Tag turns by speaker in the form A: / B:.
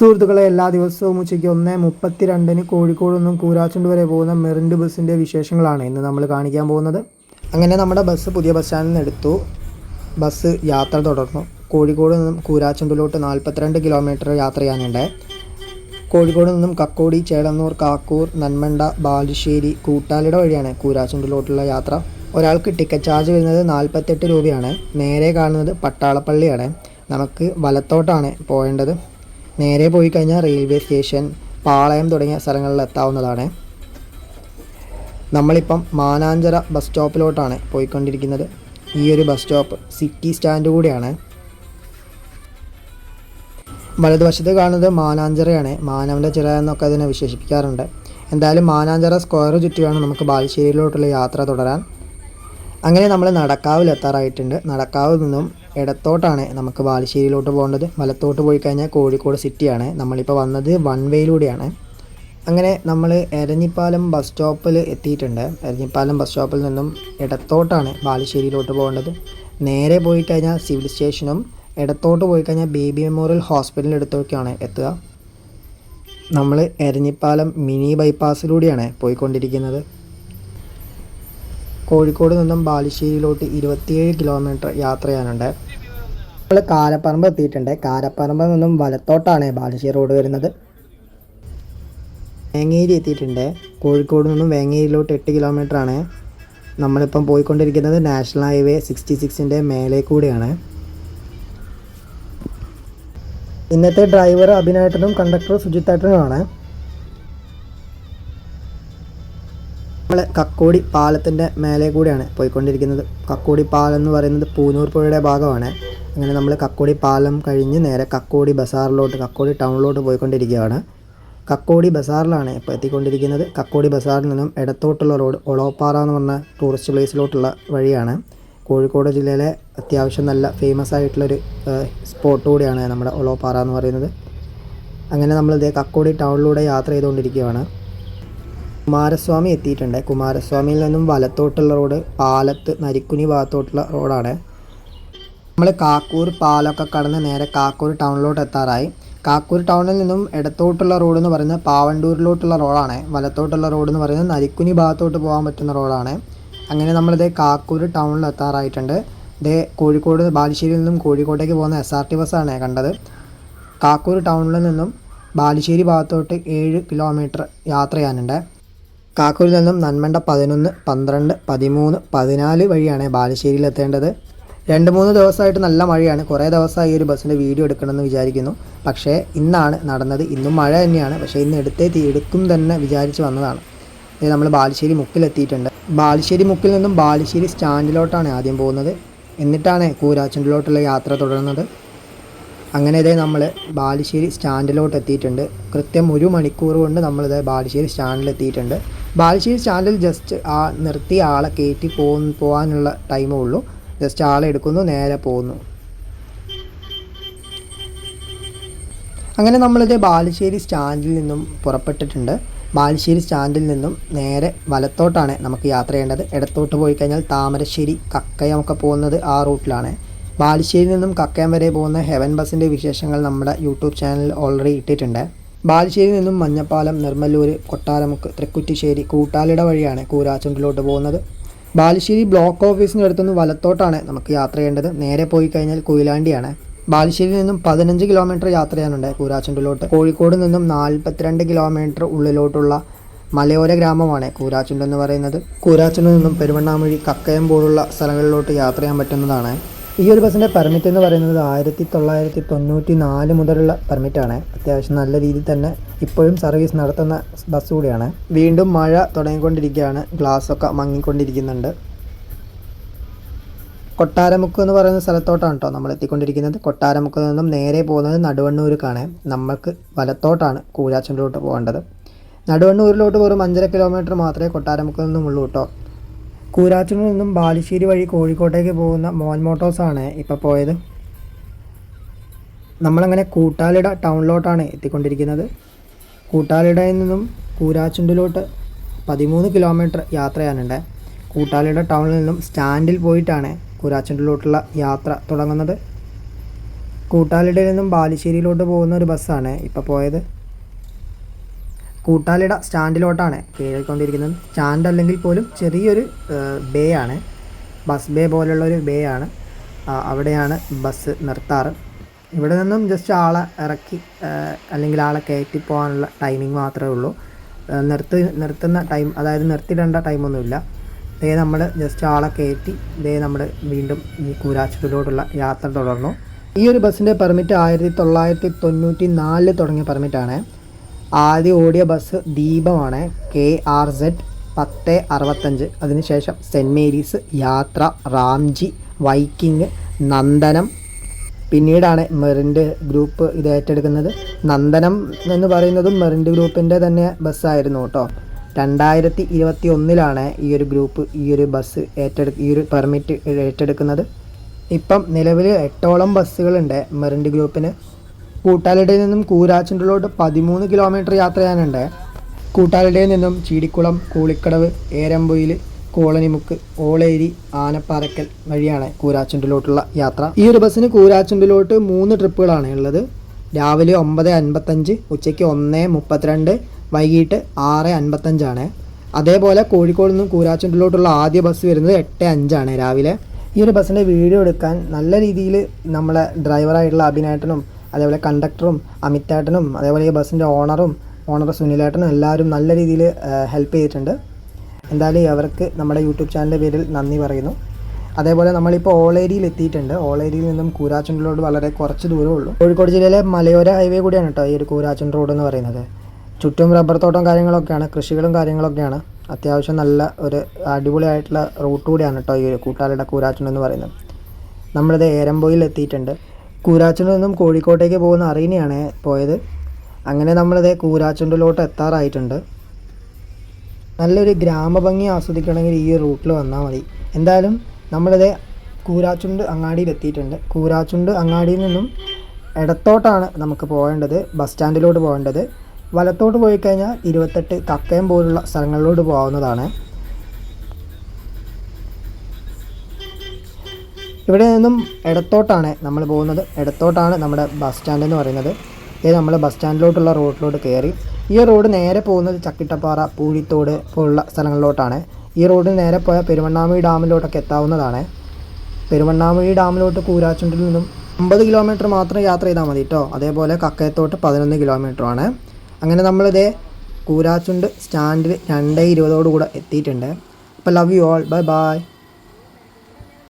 A: സുഹൃത്തുക്കളെ എല്ലാ ദിവസവും ഉച്ചയ്ക്ക് ഒന്ന് മുപ്പത്തിരണ്ടിന് കോഴിക്കോട് നിന്നും കൂരാച്ചുണ്ട് വരെ പോകുന്ന മെറിൻഡ് ബസ്സിന്റെ വിശേഷങ്ങളാണ് ഇന്ന് നമ്മൾ കാണിക്കാൻ പോകുന്നത്. അങ്ങനെ നമ്മുടെ ബസ് പുതിയ ബസ് സ്റ്റാൻഡിൽ നിന്ന് എടുത്തു. ബസ് യാത്ര തുടർന്നു. കോഴിക്കോട് നിന്നും കൂരാച്ചുണ്ടിലോട്ട് നാൽപ്പത്തിരണ്ട് കിലോമീറ്റർ യാത്ര ചെയ്യാനുണ്ട് കോഴിക്കോട് നിന്നും കക്കോടി ചേളന്നൂർ കാക്കൂർ നന്മണ്ട ബാലുശ്ശേരി കൂട്ടാലിട വഴിയാണ് കൂരാച്ചുണ്ടിലോട്ടുള്ള യാത്ര. ഒരാൾക്ക് ടിക്കറ്റ് ചാർജ് വരുന്നത് നാൽപ്പത്തെട്ട് രൂപയാണ്. നേരെ കാണുന്നത് പട്ടാളപ്പള്ളിയാണ്. നമുക്ക് വലത്തോട്ടാണ് പോകേണ്ടത്. നേരെ പോയി കഴിഞ്ഞാൽ റെയിൽവേ സ്റ്റേഷൻ പാളയം തുടങ്ങിയ സ്ഥലങ്ങളിൽ എത്താവുന്നതാണ്. നമ്മളിപ്പം മാനാഞ്ചിറ ബസ് സ്റ്റോപ്പിലോട്ടാണ് പോയിക്കൊണ്ടിരിക്കുന്നത്. ഈ ഒരു ബസ് സ്റ്റോപ്പ് സിറ്റി സ്റ്റാൻഡ് കൂടിയാണ്. വലതുവശത്ത് കാണുന്നത് മാനാഞ്ചിറയാണ്. മാനവന്റെ ചിറ എന്നൊക്കെ അതിനെ വിശേഷിപ്പിക്കാറുണ്ട്. എന്തായാലും മാനാഞ്ചിറ സ്ക്വയർ ചുറ്റി വേണം നമുക്ക് ബാലുശ്ശേരിയിലോട്ടുള്ള യാത്ര തുടരാൻ. അങ്ങനെ നമ്മൾ നടക്കാവിൽ എത്താറായിട്ടുണ്ട് നടക്കാവിൽ നിന്നും ഇടത്തോട്ടാണ് നമുക്ക് ബാലുശ്ശേരിയിലോട്ട് പോകേണ്ടത്. വലത്തോട്ട് പോയി കഴിഞ്ഞാൽ കോഴിക്കോട് സിറ്റിയാണ്. നമ്മളിപ്പോൾ വന്നത് വൺ വേയിലൂടെയാണ്. അങ്ങനെ നമ്മൾ എരഞ്ഞിപ്പാലം ബസ് സ്റ്റോപ്പിൽ എത്തിയിട്ടുണ്ട്. എരഞ്ഞിപ്പാലം ബസ് സ്റ്റോപ്പിൽ നിന്നും ഇടത്തോട്ടാണ് ബാലുശ്ശേരിയിലോട്ട് പോകേണ്ടത്. നേരെ പോയി കഴിഞ്ഞാൽ സിവിൽ സ്റ്റേഷനും ഇടത്തോട്ട് പോയി കഴിഞ്ഞാൽ ബേബി മെമ്മോറിയൽ ഹോസ്പിറ്റലിന്റെ അടുത്തൊക്കെയാണ് എത്തുക. നമ്മൾ എരഞ്ഞിപ്പാലം മിനി ബൈപ്പാസിലൂടെയാണ് പോയിക്കൊണ്ടിരിക്കുന്നത്. കോഴിക്കോട് നിന്നും ബാലുശ്ശേരിയിലോട്ട് ഇരുപത്തിയേഴ് കിലോമീറ്റർ യാത്ര ചെയ്യാനുണ്ട് നമ്മൾ കാരപ്പറമ്പ് എത്തിയിട്ടുണ്ട്. കാരപ്പറമ്പിൽ നിന്നും വലത്തോട്ടാണ് ബാലുശ്ശേരി റോഡ് വരുന്നത്. വേങ്ങേരി എത്തിയിട്ടുണ്ട്. കോഴിക്കോട് നിന്നും വേങ്ങേരിയിലോട്ട് എട്ട് കിലോമീറ്റർ ആണ്. നമ്മളിപ്പം പോയിക്കൊണ്ടിരിക്കുന്നത് നാഷണൽ ഹൈവേ സിക്സ്റ്റി സിക്സിന്റെ മേലെ കൂടെയാണ്. ഇന്നത്തെ ഡ്രൈവർ അഭിനേട്ടനും കണ്ടക്ടർ സുജിത്തേട്ടനുമാണ്. നമ്മൾ കക്കോടി പാലത്തിന്റെ മേലെ കൂടെയാണ് പോയിക്കൊണ്ടിരിക്കുന്നത്. കക്കോടി പാലം എന്ന് പറയുന്നത് പൂനൂർ പുഴയുടെ ഭാഗമാണ്. അങ്ങനെ നമ്മൾ കക്കോടി പാലം കഴിഞ്ഞ് നേരെ കക്കോടി ബസാറിലോട്ട് കക്കോടി ടൗണിലോട്ട് പോയിക്കൊണ്ടിരിക്കുകയാണ്. കക്കോടി ബസാറിലാണ് ഇപ്പോൾ എത്തിക്കൊണ്ടിരിക്കുന്നത്. കക്കോടി ബസാറിൽ നിന്നും ഇടത്തോട്ടുള്ള റോഡ് ഒളോപ്പാറ എന്ന് പറഞ്ഞ ടൂറിസ്റ്റ് പ്ലേസിലോട്ടുള്ള വഴിയാണ്. കോഴിക്കോട് ജില്ലയിലെ അത്യാവശ്യം നല്ല ഫേമസ് ആയിട്ടുള്ളൊരു സ്പോട്ട് കൂടിയാണ് നമ്മുടെ ഒളോപ്പാറ എന്ന് പറയുന്നത്. അങ്ങനെ നമ്മൾ ഇതേ കക്കോടി ടൗണിലൂടെ യാത്ര ചെയ്തുകൊണ്ടിരിക്കുകയാണ്. കുമാരസ്വാമി എത്തിയിട്ടുണ്ട്. കുമാരസ്വാമിയിൽ നിന്നും വലത്തോട്ടുള്ള റോഡ് പാലത്ത് നരിക്കുനി ഭാഗത്തോട്ടുള്ള റോഡാണ്. നമ്മൾ കാക്കൂർ പാലമൊക്കെ കടന്ന് നേരെ കാക്കൂർ ടൗണിലോട്ട് എത്താറായി. കാക്കൂർ ടൗണിൽ നിന്നും ഇടത്തോട്ടുള്ള റോഡ് എന്ന് പറയുന്നത് പാവണ്ടൂരിലോട്ടുള്ള റോഡാണ്. വലത്തോട്ടുള്ള റോഡ് എന്ന് പറയുന്നത് നരിക്കുനി ഭാഗത്തോട്ട് പോകാൻ പറ്റുന്ന റോഡാണ്. അങ്ങനെ നമ്മളിത് കാക്കൂർ ടൗണിൽ എത്താറായിട്ടുണ്ട്. ഇത് കോഴിക്കോട് ബാലുശ്ശേരിയിൽ നിന്നും കോഴിക്കോട്ടേക്ക് പോകുന്ന എസ് ആർ ടി ബസ്സാണ് കണ്ടത്. കാക്കൂർ ടൗണിൽ നിന്നും ബാലുശ്ശേരി ഭാഗത്തോട്ട് ഏഴ് കിലോമീറ്റർ യാത്ര ചെയ്യാനുണ്ട് കാക്കൂരിൽ നിന്നും നന്മണ്ട പതിനൊന്ന് പന്ത്രണ്ട് പതിമൂന്ന് പതിനാല് വഴിയാണ് ബാലുശ്ശേരിയിൽ എത്തേണ്ടത്. രണ്ട് മൂന്ന് ദിവസമായിട്ട് നല്ല മഴയാണ്. കുറേ ദിവസമായി ഈ ഒരു ബസ്സിന്റെ വീഡിയോ എടുക്കണമെന്ന് വിചാരിക്കുന്നു. പക്ഷേ ഇന്നാണ് നടന്നത്. ഇന്നും മഴ തന്നെയാണ്. പക്ഷേ ഇന്ന് എടുത്തേ തീ എടുക്കും തന്നെ വിചാരിച്ച് വന്നതാണ്. ഇത് നമ്മൾ ബാലുശ്ശേരി മുക്കിലെത്തിയിട്ടുണ്ട്. ബാലുശ്ശേരി മുക്കിൽ നിന്നും ബാലുശ്ശേരി സ്റ്റാൻഡിലോട്ടാണ് ആദ്യം പോകുന്നത്. എന്നിട്ടാണ് കൂരാച്ചുണ്ടിലോട്ടുള്ള യാത്ര തുടരുന്നത് അങ്ങനെ ഇതേ നമ്മൾ ബാലുശ്ശേരി സ്റ്റാൻഡിലോട്ട് എത്തിയിട്ടുണ്ട് കൃത്യം ഒരു മണിക്കൂർ കൊണ്ട് നമ്മളിത് ബാലുശ്ശേരി സ്റ്റാൻഡിൽ എത്തിയിട്ടുണ്ട് ബാലുശ്ശേരി സ്റ്റാൻഡിൽ ജസ്റ്റ് ആ നിർത്തി ആളെ കയറ്റി പോ പോകാനുള്ള ടൈമേ ഉള്ളൂ. ജസ്റ്റ് ആളെ എടുക്കുന്നു നേരെ പോകുന്നു അങ്ങനെ നമ്മളിത് ബാലുശ്ശേരി സ്റ്റാൻഡിൽ നിന്നും പുറപ്പെട്ടിട്ടുണ്ട്. ബാലുശ്ശേരി സ്റ്റാൻഡിൽ നിന്നും നേരെ വലത്തോട്ടാണ് നമുക്ക് യാത്ര ചെയ്യേണ്ടത്. ഇടത്തോട്ട് പോയി കഴിഞ്ഞാൽ താമരശ്ശേരി കക്കയമൊക്കെ പോകുന്നത് ആ റൂട്ടിലാണ്. ബാലുശ്ശേരിയിൽ നിന്നും കക്കയം വരെ പോകുന്ന ഹെവൻ ബസ്സിന്റെ വിശേഷങ്ങൾ നമ്മുടെ യൂട്യൂബ് ചാനലിൽ ഓൾറെഡി ഇട്ടിട്ടുണ്ട്. ബാലുശ്ശേരിയിൽ നിന്നും മഞ്ഞപ്പാലം നിർമ്മല്ലൂർ കൊട്ടാരമുക്ക് തൃക്കുറ്റിശ്ശേരി കൂട്ടാലിട വഴിയാണ് കൂരാച്ചുണ്ടിലോട്ട് പോകുന്നത്. ബാലുശ്ശേരി ബ്ലോക്ക് ഓഫീസിന്റെ അടുത്തുനിന്ന് വലത്തോട്ടാണ് നമുക്ക് യാത്ര ചെയ്യേണ്ടത്. നേരെ പോയി കഴിഞ്ഞാൽ കുയിലാണ്ടിയാണ്. ബാലുശ്ശേരിയിൽ നിന്നും പതിനഞ്ച് കിലോമീറ്റർ യാത്ര ചെയ്യാനുണ്ട് കൂരാച്ചുണ്ടിലോട്ട് കോഴിക്കോട് നിന്നും നാൽപ്പത്തിരണ്ട് കിലോമീറ്റർ ഉള്ളിലോട്ടുള്ള മലയോര ഗ്രാമമാണ് കൂരാച്ചുണ്ട് എന്ന് പറയുന്നത്. കൂരാച്ചുണ്ടിൽ നിന്നും പെരുവണ്ണാമൊഴി കക്കയം പോലുള്ള സ്ഥലങ്ങളിലോട്ട് യാത്ര ചെയ്യാൻ പറ്റുന്നതാണ്. ഈ ഒരു ബസ്സിന്റെ പെർമിറ്റ് എന്ന് പറയുന്നത് ആയിരത്തി തൊള്ളായിരത്തി തൊണ്ണൂറ്റി നാല് മുതലുള്ള പെർമിറ്റാണ് അത്യാവശ്യം നല്ല രീതിയിൽ തന്നെ ഇപ്പോഴും സർവീസ് നടത്തുന്ന ബസ് കൂടിയാണ്. വീണ്ടും മഴ തുടങ്ങിക്കൊണ്ടിരിക്കുകയാണ്. ഗ്ലാസ്സൊക്കെ മങ്ങിക്കൊണ്ടിരിക്കുന്നുണ്ട്. കൊട്ടാരമുക്ക് എന്ന് പറയുന്ന സ്ഥലത്തോട്ടാണ് കേട്ടോ നമ്മൾ എത്തിക്കൊണ്ടിരിക്കുന്നത്. കൊട്ടാരമുക്കിൽ നിന്നും നേരെ പോകുന്നത് നടുവണ്ണൂർക്കാണ്. നമ്മൾക്ക് വലത്തോട്ടാണ് കൂഴാച്ചന്റെ പോകേണ്ടത്. നടുവണ്ണൂരിലോട്ട് വെറും അഞ്ചര കിലോമീറ്റർ മാത്രമേ കൊട്ടാരമുക്കിൽ നിന്നും ഉള്ളൂ കേട്ടോ കൂരാച്ചൂരിൽ നിന്നും ബാലുശ്ശേരി വഴി കോഴിക്കോട്ടേക്ക് പോകുന്ന മോൻ മോട്ടോഴ്സാണ് ഇപ്പോൾ പോയത്. നമ്മളങ്ങനെ കൂട്ടാലിട ടൗണിലോട്ടാണ് എത്തിക്കൊണ്ടിരിക്കുന്നത്. കൂട്ടാലിടയിൽ നിന്നും കൂരാച്ചുണ്ടിലോട്ട് പതിമൂന്ന് കിലോമീറ്റർ യാത്ര ചെയ്യാനുണ്ട് കൂട്ടാലിട ടൗണിൽ നിന്നും സ്റ്റാൻഡിൽ പോയിട്ടാണ് കൂരാച്ചുണ്ടിലോട്ടുള്ള യാത്ര തുടങ്ങുന്നത്. കൂട്ടാലിടയിൽ നിന്നും ബാലുശ്ശേരിയിലോട്ട് പോകുന്ന ഒരു ബസ്സാണ് ഇപ്പോൾ പോയത്. കൂട്ടാലിട സ്റ്റാൻഡിലോട്ടാണ് കയറിക്കൊണ്ടിരിക്കുന്നത് സ്റ്റാൻഡ് അല്ലെങ്കിൽ പോലും ചെറിയൊരു ബേ ആണ്. ബസ് ബേ പോലുള്ള ഒരു ബേ ആണ്. അവിടെയാണ് ബസ് നിർത്താറ്. ഇവിടെ നിന്നും ജസ്റ്റ് ആളെ ഇറക്കി അല്ലെങ്കിൽ ആളെ കയറ്റി പോകാനുള്ള ടൈമിംഗ് മാത്രമേ ഉള്ളൂ. നിർത്തി നിർത്തുന്ന ടൈം അതായത് നിർത്തിയിടേണ്ട ടൈമൊന്നുമില്ല ദേ നമ്മൾ ജസ്റ്റ് ആളെ കയറ്റി ദേ നമ്മൾ വീണ്ടും ഈ കൂരാച്ചുരിലോട്ടുള്ള യാത്ര തുടർന്നു. ഈ ഒരു ബസ്സിന്റെ പെർമിറ്റ് ആയിരത്തി തൊള്ളായിരത്തി തൊണ്ണൂറ്റി നാലിൽ തുടങ്ങിയ പെർമിറ്റാണ് ആദ്യം ഓടിയ ബസ് ദീപമാണ് കെ ആർ സെഡ് പത്ത് അറുപത്തഞ്ച്. അതിനുശേഷം സെന്റ് മേരീസ് യാത്ര റാംജി വൈക്കിംഗ് നന്ദനം. പിന്നീടാണ് മെറിന്റെ ഗ്രൂപ്പ് ഇത് ഏറ്റെടുക്കുന്നത്. നന്ദനം എന്ന് പറയുന്നതും മെറിന്റെ ഗ്രൂപ്പിന്റെ തന്നെ ബസ്സായിരുന്നു കേട്ടോ. രണ്ടായിരത്തി ഇരുപത്തി ഒന്നിലാണ് ഈ ഒരു ഗ്രൂപ്പ് ഈ ഒരു ബസ് ഏറ്റെടു ഈ ഒരു പെർമിറ്റ് ഏറ്റെടുക്കുന്നത്. ഇപ്പം നിലവിൽ എട്ടോളം ബസ്സുകളുണ്ട് മെറിന്റെ ഗ്രൂപ്പിന്. കൂട്ടാലിടയിൽ നിന്നും കൂരാച്ചുണ്ടിലോട്ട് പതിമൂന്ന് കിലോമീറ്റർ യാത്ര ചെയ്യാനുണ്ട് കൂട്ടാലിടയിൽ നിന്നും ചീടിക്കുളം കൂളിക്കടവ് ഏരമ്പൊയിൽ കോളനിമുക്ക് ഓളേരി ആനപ്പാറക്കൽ വഴിയാണ് കൂരാച്ചുണ്ടിലോട്ടുള്ള യാത്ര. ഈ ഒരു ബസ്സിന് കൂരാച്ചുണ്ടിലോട്ട് മൂന്ന് ട്രിപ്പുകളാണ് ഉള്ളത്. രാവിലെ ഒമ്പത് അൻപത്തഞ്ച് ഉച്ചയ്ക്ക് ഒന്ന് മുപ്പത്തിരണ്ട് വൈകിട്ട് ആറ് അൻപത്തഞ്ചാണ്. അതേപോലെ കോഴിക്കോട് നിന്നും കൂരാച്ചുണ്ടിലോട്ടുള്ള ആദ്യ ബസ് വരുന്നത് എട്ട് അഞ്ചാണ് രാവിലെ. ഈ ഒരു ബസ്സിന്റെ വീഡിയോ എടുക്കാൻ നല്ല രീതിയിൽ നമ്മളെ ഡ്രൈവറായിട്ടുള്ള അഭിനേട്ടനും അതേപോലെ കണ്ടക്ടറും അമിത്തേട്ടനും അതേപോലെ ഈ ബസ്സിന്റെ ഓണറും ഓണർ സുനിലേട്ടനും എല്ലാവരും നല്ല രീതിയിൽ ഹെൽപ്പ് ചെയ്തിട്ടുണ്ട്. എന്തായാലും അവർക്ക് നമ്മുടെ യൂട്യൂബ് ചാനലിന്റെ പേരിൽ നന്ദി പറയുന്നു. അതേപോലെ നമ്മളിപ്പോൾ ഓളേരിയിൽ എത്തിയിട്ടുണ്ട്. ഓളേരിയിൽ നിന്നും കൂരാച്ചുണ്ടിലോട്ട് വളരെ കുറച്ച് ദൂരമേ ഉള്ളൂ. കോഴിക്കോട് ജില്ലയിലെ മലയോര ഹൈവേ കൂടിയാണ് കേട്ടോ ഈ ഒരു കൂരാച്ചുണ്ട് റോഡ് എന്ന് പറയുന്നത്. ചുറ്റും റബ്ബർ തോട്ടം കാര്യങ്ങളൊക്കെയാണ് കൃഷികളും കാര്യങ്ങളൊക്കെയാണ്. അത്യാവശ്യം നല്ല ഒരു അടിപൊളിയായിട്ടുള്ള റൂട്ട് കൂടിയാണ് കേട്ടോ ഈ കൂട്ടാലിയുടെ കൂരാച്ചുണ്ട് എന്ന് പറയുന്നത്. നമ്മളിത് ഏരമ്പോയിൽ എത്തിയിട്ടുണ്ട്. കൂരാച്ചുണ്ടിൽ നിന്നും കോഴിക്കോട്ടേക്ക് പോകുന്ന അറീനയാണ് പോയത്. അങ്ങനെ നമ്മളിത് കൂരാച്ചുണ്ടിലോട്ട് എത്താറായിട്ടുണ്ട്. നല്ലൊരു ഗ്രാമഭംഗി ആസ്വദിക്കണമെങ്കിൽ ഈ റൂട്ടിൽ വന്നാൽ മതി. എന്തായാലും നമ്മളിത് കൂരാച്ചുണ്ട് അങ്ങാടിയിൽ എത്തിയിട്ടുണ്ട് കൂരാച്ചുണ്ട് അങ്ങാടിയിൽ നിന്നും ഇടത്തോട്ടാണ് നമുക്ക് പോകേണ്ടത് ബസ് സ്റ്റാൻഡിലോട്ട് പോകേണ്ടത്. വലത്തോട്ട് പോയി കഴിഞ്ഞാൽ ഇരുപത്തെട്ട് കക്കയം പോലുള്ള സ്ഥലങ്ങളിലോട്ട് പോകാവുന്നതാണ്. ഇവിടെ നിന്നും ഇടത്തോട്ടാണ് നമ്മൾ പോകുന്നത്. ഇടത്തോട്ടാണ് നമ്മുടെ ബസ് സ്റ്റാൻഡ് എന്ന് പറയുന്നത്. ഇത് നമ്മൾ ബസ് സ്റ്റാൻഡിലോട്ടുള്ള റോഡിലോട്ട് കയറി. ഈ റോഡ് നേരെ പോകുന്നത് ചക്കിട്ടപ്പാറ പൂഴിത്തോട് പോലുള്ള സ്ഥലങ്ങളിലോട്ടാണ്. ഈ റോഡിന് നേരെ പോയാൽ പെരുവണ്ണാമുഴി ഡാമിലോട്ടൊക്കെ എത്താവുന്നതാണ്. പെരുവണ്ണാമുഴി ഡാമിലോട്ട് കൂരാച്ചുണ്ടിൽ നിന്നും അമ്പത് കിലോമീറ്റർ മാത്രം യാത്ര ചെയ്താൽ മതി കേട്ടോ അതേപോലെ കക്കയത്തോട്ട് പതിനൊന്ന് കിലോമീറ്ററാണ് അങ്ങനെ നമ്മളിതേ കൂരാച്ചുണ്ട് സ്റ്റാൻഡിൽ രണ്ട് ഇരുപതോടുകൂടെ എത്തിയിട്ടുണ്ട്. അപ്പോൾ love you all bye bye